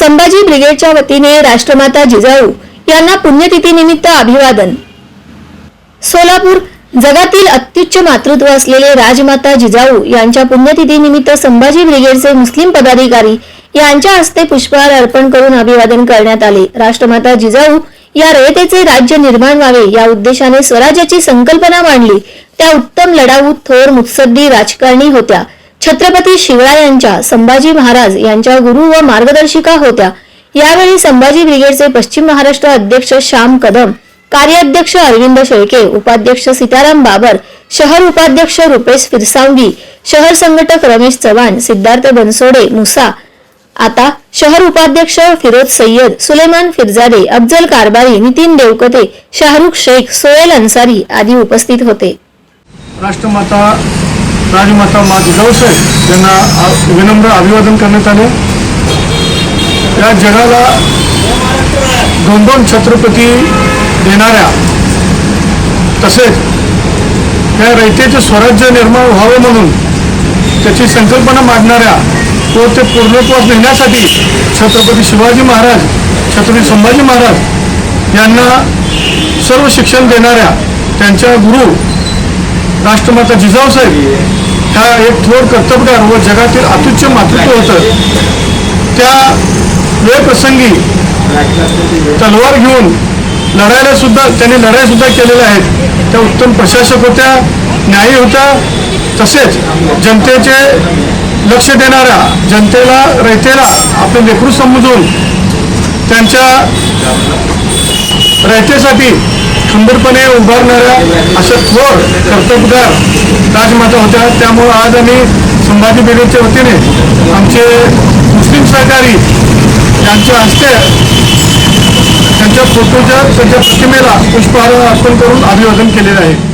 संभाजी ब्रिगेडच्या वतीने राष्ट्रमाता जिजाऊ यांना पुण्यतिथीनिमित्त अभिवादन. सोलापूर जगातील अत्युच्च मातृत्व असलेले राजमाता जिजाऊ यांच्या पुण्यतिथीनिमित्त संभाजी ब्रिगेडचे मुस्लिम पदाधिकारी यांच्या हस्ते पुष्पहार अर्पण करून अभिवादन करण्यात आले. राष्ट्रमाता जिजाऊ या रयतेचे राज्य निर्माण व्हावे या उद्देशाने स्वराज्याची संकल्पना मांडली. त्या उत्तम लढाऊ थोर मुत्सद्दी राजकारणी होत्या. छत्रपती शिवरायांच्या संभाजी महाराज यांच्या गुरु व मार्गदर्शिका होत्या. यावेळी संभाजी ब्रिगेडचे पश्चिम महाराष्ट्र अध्यक्ष श्याम कदम कार्याध्यक्ष अरविंद शेळके उपाध्यक्ष सीताराम बाबर शहर उपाध्यक्ष रुपेश फिरसावगी शहर संघटक रमेश चव्हाण सिद्धार्थ बनसोडे मुसा. आता शहर उपाध्यक्ष फिरोज सय्यद सुलेमान फिरजादे अफजल कारबारी नितीन देवकते शाहरुख शेख सोहेल अन्सारी आदी उपस्थित होते. राष्ट्रमाता राजमाता मा जिजाऊसाहेब यांना विनम्र अभिवादन करण्यात आले. या जगाला दोन दोन छत्रपती देणाऱ्या तसेच या रयतेचे स्वराज्य निर्माण व्हावं म्हणून त्याची संकल्पना मांडणाऱ्या व ते पूर्णत्वास नेण्यासाठी छत्रपती शिवाजी महाराज छत्रपती संभाजी महाराज यांना सर्व शिक्षण देणाऱ्या त्यांच्या गुरु राष्ट्रमाता जिजाऊसाहेब हा एक थोर कर्तबगार व जगातील अत्युच्च मातृत्व होतं. त्या वेळप्रसंगी तलवार घेऊन लढायला सुद्धा त्यांनी लढाई सुद्धा केलेल्या आहेत. त्या उत्तम प्रशासक होत्या न्यायी होत्या तसेच जनतेचे लक्ष देणाऱ्या जनतेला रयतेला आपले लेकरू समजून त्यांच्या रयतेसाठी सुंदरपणे उभारणाऱ्या अशा थोर कर्तबगार राजमाता होत्या. त्यामुळं आज आम्ही संभाजी ब्रिगेडच्या वतीने आमचे मुस्लिम सहकारी यांच्या हस्ते त्यांच्या फोटोच्या त्यांच्या प्रतिमेला पुष्पहार अर्पण करून अभिवादन केलेलं आहे.